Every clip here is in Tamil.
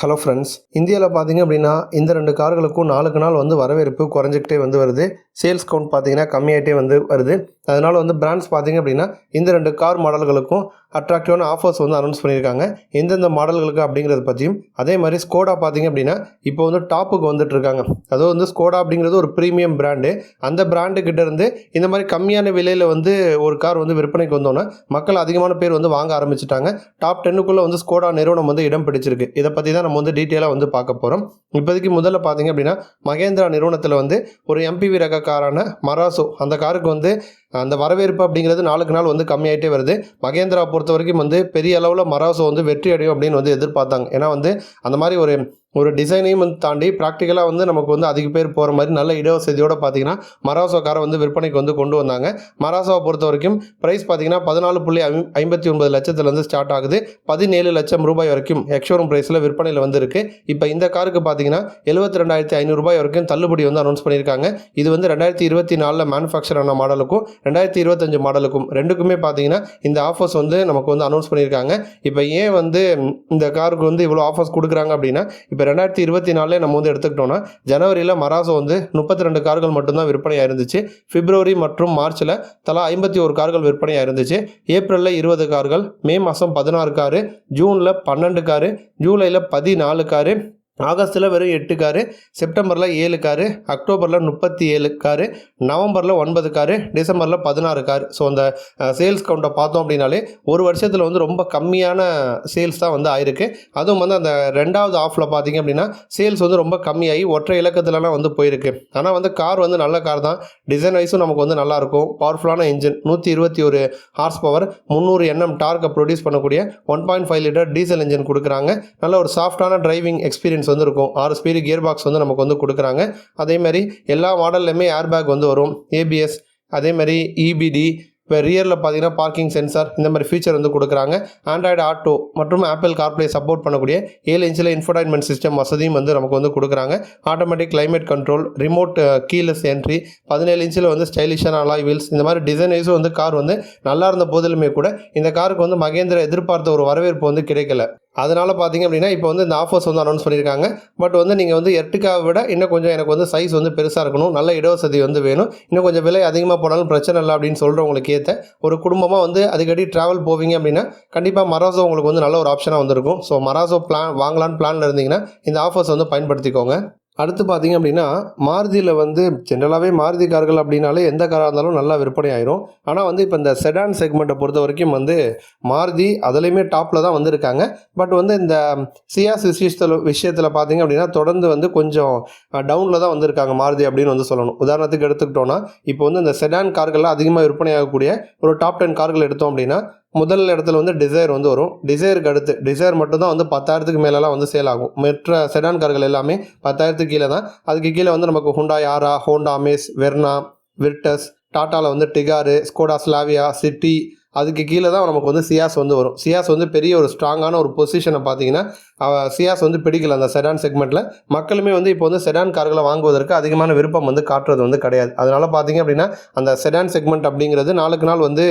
ஹலோ ஃப்ரெண்ட்ஸ் இந்தியாவில் பார்த்தீங்க அப்படின்னா இந்த ரெண்டு கார்களுக்கும் நாளுக்கு நாள் வந்து வரவேற்பு குறைஞ்சிக்கிட்டே வந்து வருது. சேல்ஸ் கவுண்ட் பார்த்தீங்கன்னா கம்மியாகிட்டே வந்து வருது. அதனால் வந்து பிராண்ட்ஸ் பார்த்தீங்க அப்படின்னா இந்த ரெண்டு கார் மாடல்களுக்கும் அட்ராக்டிவான ஆஃபர்ஸ் வந்து அனௌன்ஸ் பண்ணியிருக்காங்க. எந்தெந்த மாடல்களுக்கு அப்படிங்கிறத பற்றியும் அதே மாதிரி ஸ்கோடா பார்த்தீங்க அப்படின்னா இப்போ வந்து டாப்புக்கு வந்துட்டு இருக்காங்க வந்து ஸ்கோடா அப்படிங்கிறது ஒரு ப்ரீமியம் பிராண்டு அந்த பிராண்டு கிட்டேருந்து இந்த மாதிரி கம்மியான விலையில் வந்து ஒரு கார் வந்து விற்பனைக்கு வந்தோன்னே மக்கள் அதிகமான பேர் வந்து வாங்க ஆரம்பிச்சிட்டாங்க. டாப் டென்னுக்குள்ளே வந்து ஸ்கோடா நிறுவனம் வந்து இடம் பிடிச்சிருக்கு. இதை பற்றி தான் நம்ம வந்து டீட்டெயிலாக வந்து பார்க்க போகிறோம் இப்போதைக்கு முதல்ல பார்த்தீங்க அப்படின்னா மகேந்திரா நிறுவனத்தில் வந்து ஒரு எம்பிவி ரக காரான மராசோ அந்த காருக்கு வந்து அந்த வரவேற்பு அப்படிங்கிறது நாளுக்கு நாள் வந்து கம்மியாயிட்டே வருது. மகேந்திரா பொறுத்த வரைக்கும் வந்து பெரிய அளவில் மராசோ வந்து வெற்றி அடையும் அப்படின்னு வந்து எதிர்பார்த்தாங்க. ஏன்னா வந்து அந்த மாதிரி ஒரு ஒரு டிசைனையும் வந்து தாண்டி ப்ராக்டிக்கலாக வந்து நமக்கு வந்து அதிக பேர் போகிற மாதிரி நல்ல இடவசதியோடு பார்த்தீங்கன்னா மராசோ காரை வந்து விற்பனைக்கு வந்து கொண்டு வந்தாங்க. மராசோவை பொறுத்த வரைக்கும் ப்ரைஸ் பார்த்தீங்கன்னா பதினாலு புள்ளி ஐ ஐம்பத்தி ஒன்பது லட்சத்துலேருந்து ஸ்டார்ட் ஆகுது. பதினேழு லட்சம் ரூபாய் வரைக்கும் எக்ஷோரூம் ப்ரைஸில் விற்பனையில் வந்துருக்கு. இப்போ இந்த காருக்கு பார்த்தீங்கன்னா எழுபத்தி ரெண்டாயிரத்தி ஐநூறுரூபாய் வரைக்கும் தள்ளுபடி வந்து அனௌன்ஸ் பண்ணியிருக்காங்க. இது வந்து ரெண்டாயிரத்தி இருபத்தி நாலில் மேனுஃபேக்சர் ஆன மாடலுக்கும் ரெண்டாயிரத்தி இருபத்தஞ்சு மாடலுக்கும் ரெண்டுக்குமே பார்த்தீங்கன்னா இந்த ஆஃபர்ஸ் வந்து நமக்கு வந்து அனௌன்ஸ் பண்ணியிருக்காங்க. இப்போ ஏன் வந்து இந்த காருக்கு வந்து இவ்வளோ ஆஃபர்ஸ் கொடுக்குறாங்க அப்படின்னா இப்போ ரெண்டாயிரத்தி இருபத்தி நாலே நம்ம வந்து எடுத்துக்கிட்டோம்னா ஜனவரியில் மராசோ வந்து முப்பத்தி ரெண்டு கார்கள் மட்டும்தான் விற்பனையாக இருந்துச்சு. பிப்ரவரி மற்றும் மார்ச்சில் தலா ஐம்பத்தி ஒரு கார்கள் விற்பனையாக இருந்துச்சு. ஏப்ரலில் இருபது கார்கள் மே மாதம் பதினாறு காரு ஜூனில் பன்னெண்டு காரு ஜூலையில் பதினாலு காரு ஆகஸ்ட்டில் வெறும் எட்டு காரு செப்டம்பரில் ஏழு காரு அக்டோபரில் முப்பத்தி ஏழு காரு நவம்பரில் ஒன்பது காரு டிசம்பரில் பதினாறு கார். ஸோ அந்த சேல்ஸ் கவுண்டை பார்த்தோம் அப்படின்னாலே ஒரு வருஷத்தில் வந்து ரொம்ப கம்மியான சேல்ஸ் தான் வந்து ஆயிருக்கு. அதுவும் வந்து அந்த ரெண்டாவது ஆஃபில் பார்த்தீங்க அப்படின்னா சேல்ஸ் வந்து ரொம்ப கம்மியாகி ஒற்றை இலக்கத்துலலாம் வந்து போயிருக்கு. ஆனால் வந்து கார் வந்து நல்ல கார் தான். டிசைன் வைஸும் நமக்கு வந்து நல்லாயிருக்கும் பவர்ஃபுல்லான இன்ஜின் நூற்றி இருபத்தி ஒரு ஹார்ஸ் பவர் முந்நூறு எண்ணம் டார்க்கை ப்ரொடியூஸ் பண்ணக்கூடிய one point five litre diesel engine கொடுக்குறாங்க. நல்ல ஒரு சாஃப்டான டிரைவிங் எக்ஸ்பீரியன்ஸ் வந்து இருக்கும் ஆறு ஸ்பீடு கியர் பாக்ஸ் வந்து நமக்கு வந்து கொடுக்குறாங்க. அதேமாதிரி எல்லா மாடல்லையுமே ஏர் பேக் வந்து வரும். ஏபிஎஸ் அதே மாதிரி இபிடி இப்போ ரியரில் பார்த்தீங்கன்னா பார்க்கிங் சென்சார் இந்த மாதிரி ஃபீச்சர் வந்து கொடுக்குறாங்க. ஆண்ட்ராய்டு ஆட்டோ மற்றும் ஆப்பிள் கார்ப்ளே சப்போர்ட் பண்ணக்கூடிய ஏழு இன்ச்சில் இன்ஃபர்டைன்மெண்ட் சிஸ்டம் வசதியும் வந்து நமக்கு வந்து கொடுக்குறாங்க. Automatic climate control remote keyless entry பதினேழு இன்ச்சில் வந்து ஸ்டைலிஷான அலாய் வீல்ஸ் இந்த மாதிரி டிசைனைஸும் வந்து கார் வந்து நல்லா இருந்த போதிலுமே கூட இந்த காருக்கு வந்து மகேந்திரா எதிர்பார்த்த ஒரு வரவேற்பு வந்து கிடைக்கல. அதனால் பார்த்தீங்க அப்படின்னா இப்போ வந்து இந்த ஆஃபர்ஸ் வந்து அனௌன்ஸ் பண்ணியிருக்காங்க பட் வந்து நீங்கள் வந்து எர்டிகாவை விட இன்னும் கொஞ்சம் எனக்கு வந்து சைஸ் வந்து பெருசாக இருக்கணும். நல்ல இடவசதி வந்து வேணும். இன்னும் கொஞ்சம் விலை அதிகமாக போனாலும் பிரச்சனை இல்லை அப்படின்னு சொல்கிறவங்களுக்கு ஏற்ற ஒரு குடும்பமாக வந்து அடிக்கடி ட்ராவல் போவீங்க அப்படின்னா கண்டிப்பாக மராசோ உங்களுக்கு வந்து நல்ல ஒரு ஆப்ஷனாக வந்திருக்கும். ஸோ மராசோ பிளான் வாங்கலான்னு பிளானில் இருந்தீங்கன்னா இந்த ஆஃபர்ஸ் வந்து பயன்படுத்திக்கோங்க. அடுத்து பார்த்தீங்க அப்படின்னா மாருதியில் வந்து ஜென்ரலாகவே மாருதி கார்கள் அப்படின்னாலே எந்த காராக இருந்தாலும் நல்லா விற்பனை ஆயிரும். ஆனால் வந்து இப்போ இந்த செடான் செக்மெண்ட்டை பொறுத்த வரைக்கும் வந்து மாருதி அதுலேயுமே டாப்பில் தான் வந்திருக்காங்க. பட் வந்து இந்த சியாஸ் விஷயத்தில் விஷயத்தில் பார்த்தீங்க அப்படின்னா தொடர்ந்து வந்து கொஞ்சம் டவுனில் தான் வந்திருக்காங்க மாருதி அப்படின்னு வந்து சொல்லணும். உதாரணத்துக்கு எடுத்துக்கிட்டோன்னா இப்போ வந்து இந்த செடான் கார்கள்லாம் அதிகமாக விற்பனையாகக்கூடிய ஒரு டாப் டென் கார்கள் எடுத்தோம் அப்படின்னா முதல் இடத்துல வந்து டிசைர் வந்து வரும். டிசைருக்கு அடுத்து டிசைர் மட்டும்தான் வந்து பத்தாயிரத்துக்கு மேலெலாம் வந்து சேல் ஆகும். மற்ற செடான் கார்கள் எல்லாமே பத்தாயிரத்துக்கு கீழே தான். அதுக்கு கீழே வந்து நமக்கு Hyundai Aura Honda Amaze Verna Virtus டாட்டாவில் வந்து டிகாரு ஸ்கோடா ஸ்லாவியா சிட்டி அதுக்கு கீழே தான் நமக்கு வந்து சியாஸ் வந்து வரும். சியாஸ் வந்து பெரிய ஒரு ஸ்ட்ராங்கான ஒரு பொசிஷனை பார்த்தீங்கன்னா சியாஸ் வந்து பிடிக்கல அந்த செடான் செக்மெண்ட்டில் மக்களுமே வந்து இப்போ வந்து செடான் கார்களை வாங்குவதற்கு அதிகமான விருப்பம் வந்து காட்டுறது வந்து கிடையாது. அதனால் பார்த்தீங்க அப்படின்னா அந்த செடான் செக்மெண்ட் அப்படிங்கிறது நாளுக்கு நாள் வந்து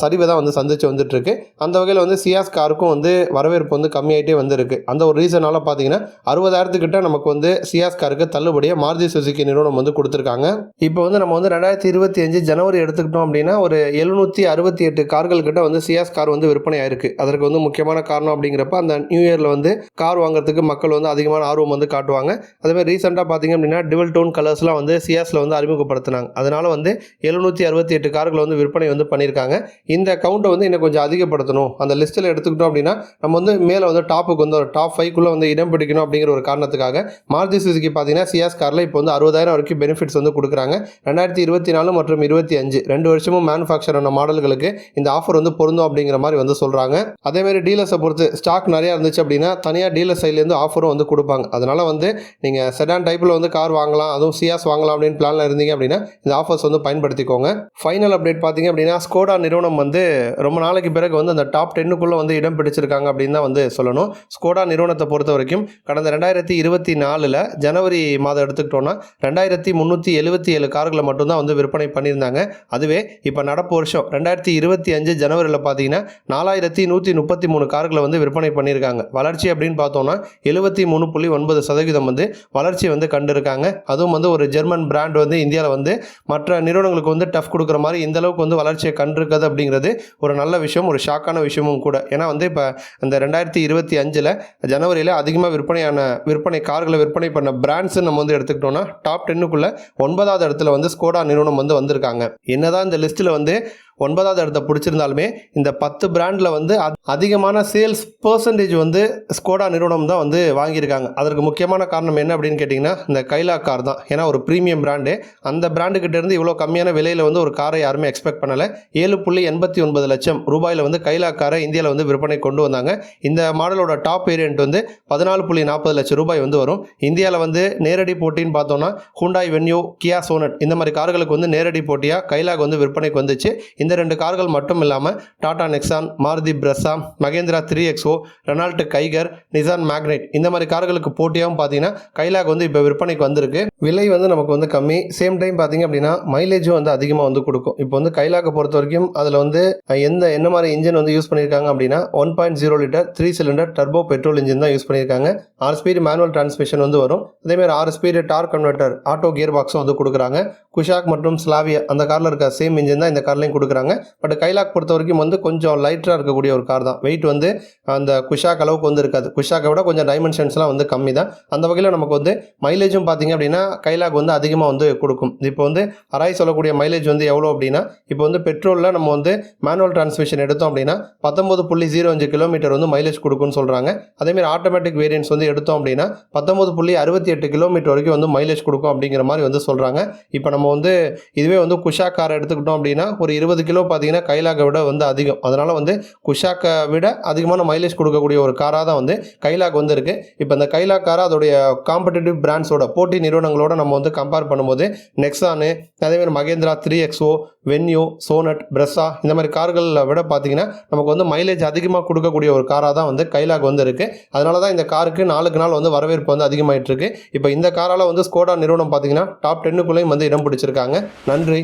சரிவை தான் வந்து சந்திச்சு வந்துட்டுருக்கு. அந்த வகையில் வந்து சியாஸ் காருக்கும் வந்து வரவேற்பு வந்து கம்மியாகிட்டே வந்திருக்கு. அந்த ஒரு ரீசனால பார்த்தீங்கன்னா அறுபதாயிரத்துக்கிட்ட நமக்கு வந்து சியாஸ் காருக்கு தள்ளுபடியாக மாருதி சுசுக்கி நிறுவனம் வந்து கொடுத்துருக்காங்க. இப்போ வந்து நம்ம வந்து ரெண்டாயிரத்தி இருபத்தி அஞ்சு ஜனவரி எடுத்துக்கிட்டோம் அப்படின்னா ஒரு எழுநூற்றி அறுபத்தி எட்டு கார்கள்கிட்ட வந்து சியாஸ் கார் வந்து விற்பனை ஆயிருக்கு. அதற்கு வந்து முக்கியமான காரணம் அப்படிங்கிறப்ப அந்த நியூ இயரில் வந்து கார் வாங்குறதுக்கு மக்கள் வந்து அதிகமான ஆர்வம் வந்து காட்டுவாங்க. அதே மாதிரி ரீசெண்டாக பார்த்தீங்க அப்படின்னா டிவல் டோன் கலர்ஸ்லாம் வந்து சியாஸில் வந்து அறிமுகப்படுத்தினாங்க. அதனால வந்து எழுநூற்றி அறுபத்தி எட்டு கார்கள் வந்து விற்பனை வந்து பண்ணியிருக்காங்க. இந்த கவுண்ட்டை வந்து இன்னும் கொஞ்சம் அதிகப்படுத்தணும். அந்த லிஸ்ட்டில் எடுத்துக்கிட்டோம் அப்படின்னா நம்ம வந்து மேலே வந்து டாப்புக்கு வந்து ஒரு டாப் ஃபைவ்க்குள்ளே வந்து இடம் பிடிக்கணும் அப்படிங்கிற ஒரு காரணத்துக்காக மாருதி சுசுகி பார்த்தீங்கன்னா சியாஸ் காரில் இப்போ வந்து அறுபதாயிரம் வரைக்கும் பெனிஃபிட்ஸ் வந்து கொடுக்குறாங்க. ரெண்டாயிரத்தி இருபத்தி நாலு மற்றும் இருபத்தி அஞ்சு. ரெண்டு வருஷமும் மேனுஃபேக்சர் ஆன மாடல்களுக்கு இந்த ஆஃபர் வந்து பொருந்தும் அப்படிங்கிற மாதிரி வந்து சொல்கிறாங்க அதே மாதிரி டீலர்ஸை பொறுத்து ஸ்டாக் நிறையா இருந்துச்சு அப்படின்னா தனியாக டீலர் சைட்லேருந்து ஆஃபரும் வந்து கொடுப்பாங்க. அதனால் வந்து நீங்கள் செடான் டைப்பில் வந்து கார் வாங்கலாம் அதுவும் சியாஸ் வாங்கலாம் அப்படின்னு பிளானில் இருந்தீங்க அப்படின்னா இந்த ஆஃபர்ஸ் வந்து பயன்படுத்திக்கோங்க. ஃபைனல் அப்டேட் பார்த்தீங்க அப்படின்னா ஸ்கோடா நிறுவனம் வந்து ரொம்ப நாளைக்கு பிறகு வந்து அந்த டாப் டென்னுக்குள்ளே வந்து இடம் பிடிச்சிருக்காங்க அப்படின்னு தான் வந்து சொல்லணும். ஸ்கோடா நிறுவனத்தை பொறுத்த வரைக்கும் கடந்த ரெண்டாயிரத்தி இருபத்தி நாலில் ஜனவரி மாதம் எடுத்துக்கிட்டோன்னா ரெண்டாயிரத்தி முந்நூற்றி எழுபத்தி ஏழு கார்களை மட்டும்தான் வந்து விற்பனை பண்ணியிருந்தாங்க. அதுவே இப்போ நடப்பு வருஷம் ரெண்டாயிரத்தி இருபத்தி அஞ்சு ஜனவரியில் பார்த்தீங்கன்னா நாலாயிரத்தி நூற்றி முப்பத்தி மூணு கார்களை வந்து விற்பனை பண்ணியிருக்காங்க. வளர்ச்சி அப்படின்னு பார்த்தோம்னா எழுபத்தி மூணு புள்ளி ஒன்பது சதவீதம் வந்து வளர்ச்சி வந்து கண்டிருக்காங்க. அதுவும் வந்து ஒரு ஜெர்மன் பிராண்ட் வந்து இந்தியாவில் வந்து மற்ற நிறுவனங்களுக்கு வந்து டஃப் கொடுக்குற மாதிரி இந்த அளவுக்கு வந்து வளர்ச்சியை கண்டிருக்கிறது அப்படிங்கிறது ஒரு நல்ல விஷயம் ஒரு ஷாக்கான விஷயமும் கூட. ஏன்னா வந்து இப்போ இந்த ரெண்டாயிரத்தி இருபத்தி அஞ்சில் ஜனவரியில் அதிகமாக விற்பனையான விற்பனை கார்களை விற்பனை பண்ண பிராண்ட்ஸ் நம்ம வந்து எடுத்துக்கிட்டோம்னா டாப் டென்னுக்குள்ளே ஒன்பதாவது இடத்துல வந்து ஸ்கோடா நிறுவனம் வந்து வந்திருக்காங்க. என்னதான் இந்த லிஸ்ட்டில் வந்து ஒன்பதாவது இடத்த பிடிச்சிருந்தாலுமே இந்த பத்து பிராண்டில் வந்து அதிகமான சேல்ஸ் பர்சன்டேஜ் வந்து ஸ்கோடா நிறுவனம் தான் வந்து வாங்கியிருக்காங்க. அதற்கு முக்கியமான காரணம் என்ன அப்படின்னு கேட்டிங்கன்னா இந்த கைலா கார் தான். ஏன்னா ஒரு ப்ரீமியம் பிராண்டு அந்த பிராண்டுக்கிட்டேருந்து இவ்வளோ கம்மியான விலையில் வந்து ஒரு காரை யாருமே எக்ஸ்பெக்ட் பண்ணலை. ஏழு புள்ளி எண்பத்தி ஒன்பது லட்சம் ரூபாயில் வந்து கைலா காரை இந்தியாவில் வந்து விற்பனை கொண்டு வந்தாங்க. இந்த மாடலோட டாப் வேரியன்ட் வந்து பதினாலு புள்ளி நாற்பது லட்சம் ரூபாய் வந்து வரும். இந்தியாவில் வந்து நேரடி போட்டின்னு பார்த்தோம்னா ஹூண்டாய் வென்யூ கியா சோனட் இந்த மாதிரி கார்களுக்கு வந்து நேரடி போட்டியாக கைலாக் வந்து விற்பனைக்கு வந்துச்சு. இந்த ரெண்டு கார்கள் மட்டும் இல்லாமல் Tata Nexon Maruti Brezza Mahindra three XO Renault Kiger Nissan Magnite இந்த மாதிரி கார்களுக்கு போட்டியாகவும் பார்த்தீங்கன்னா கைலாக் வந்து இப்போ விற்பனைக்கு வந்திருக்கு. விலை வந்து நமக்கு வந்து கம்மி. சேம் டைம் பார்த்தீங்க அப்படின்னா மைலேஜும் வந்து அதிகமாக வந்து கொடுக்கும். இப்போ வந்து கைலாக்கை பொறுத்த வரைக்கும் அதில் வந்து எந்த என்ன மாதிரி இன்ஜின் வந்து யூஸ் பண்ணியிருக்காங்க அப்படின்னா one point zero litre three cylinder turbo petrol engine தான் யூஸ் பண்ணியிருக்காங்க ஆறு ஸ்பீடு மேனுவல் டிரான்ஸ்மிஷன் வந்து வரும். அதேமாதிரி ஆறு speed torque converter auto gear பாக்ஸும் வந்து கொடுக்குறாங்க. குஷாக் மற்றும் ஸ்லாவியா அந்த காரில் இருக்க சேம் இன்ஜின் தான் இந்த கார்லையும் கொடுக்குறாங்க. பட் கைலாக் பொறுத்த வரைக்கும் வந்து கொஞ்சம் லைட்டராக இருக்கக்கூடிய ஒரு கார் தான். வெயிட் வந்து அந்த குஷாக் அளவுக்கு வந்து இருக்காது. குஷாக்கை விட கொஞ்சம் டைமென்ஷன்ஸ்லாம் வந்து கம்மி தான். அந்த வகையில் நமக்கு வந்து மைலேஜும் பார்த்தீங்க அப்படின்னா கைலாக் வந்து அதிகமாக வந்து கொடுக்கும். இப்போ வந்து அராய் சொல்லக்கூடிய மைலேஜ் வந்து எவ்வளோ அப்படின்னா இப்போ வந்து பெட்ரோலில் நம்ம வந்து மேனுவல் டிரான்ஸ்மிஷன் எடுத்தோம் அப்படின்னா பத்தொம்பது புள்ளி ஜீரோ அஞ்சு கிலோமீட்டர் வந்து மைலேஜ் கொடுக்கும்னு சொல்கிறாங்க அதேமாதிரி ஆட்டோமேட்டிக் வேரியன்ஸ் வந்து எடுத்தோம் அப்படின்னா பத்தொம்பது புள்ளி அறுபத்தி எட்டு கிலோமீட்டர் வரைக்கும் வந்து மைலேஜ் கொடுக்கும் அப்படிங்கிற மாதிரி வந்து சொல்கிறாங்க இப்போ நம்ம வந்து இதுவே வந்து குஷா கார் எடுத்துக்கிட்டோம் அப்படின்னா ஒரு இருபது கிலோ பார்த்தீங்கன்னா கைலாக விட வந்து அதிகம். அதனால் வந்து குஷாக்கை விட அதிகமான மைலேஜ் கொடுக்கக்கூடிய ஒரு காராக தான் வந்து கைலாக் வந்து இருக்குது இப்போ இந்த கைலாக் காரை அதோடைய காம்படிட்டிவ் பிராண்ட்ஸோட போட்டி நிறுவனங்களோட நம்ம வந்து கம்பேர் பண்ணும்போது நெக்ஸானு அதேமாதிரி Mahindra three XO Venue Sonet Brezza இந்த மாதிரி கார்களில் விட பார்த்தீங்கன்னா நமக்கு வந்து மைலேஜ் அதிகமாக கொடுக்கக்கூடிய ஒரு காராக தான் வந்து கைலாக் வந்து இருக்குது அதனால தான் இந்த காருக்கு நாளுக்கு நாள் வந்து வரவேற்பு வந்து அதிகமாகிட்டு இருக்கு. இப்போ இந்த காரால் வந்து ஸ்கோடா நிறுவனம் பார்த்தீங்கன்னா டாப் டென்னுக்குள்ளேயும் வந்து இடம் பிடிச்சிருக்காங்க. நன்றி.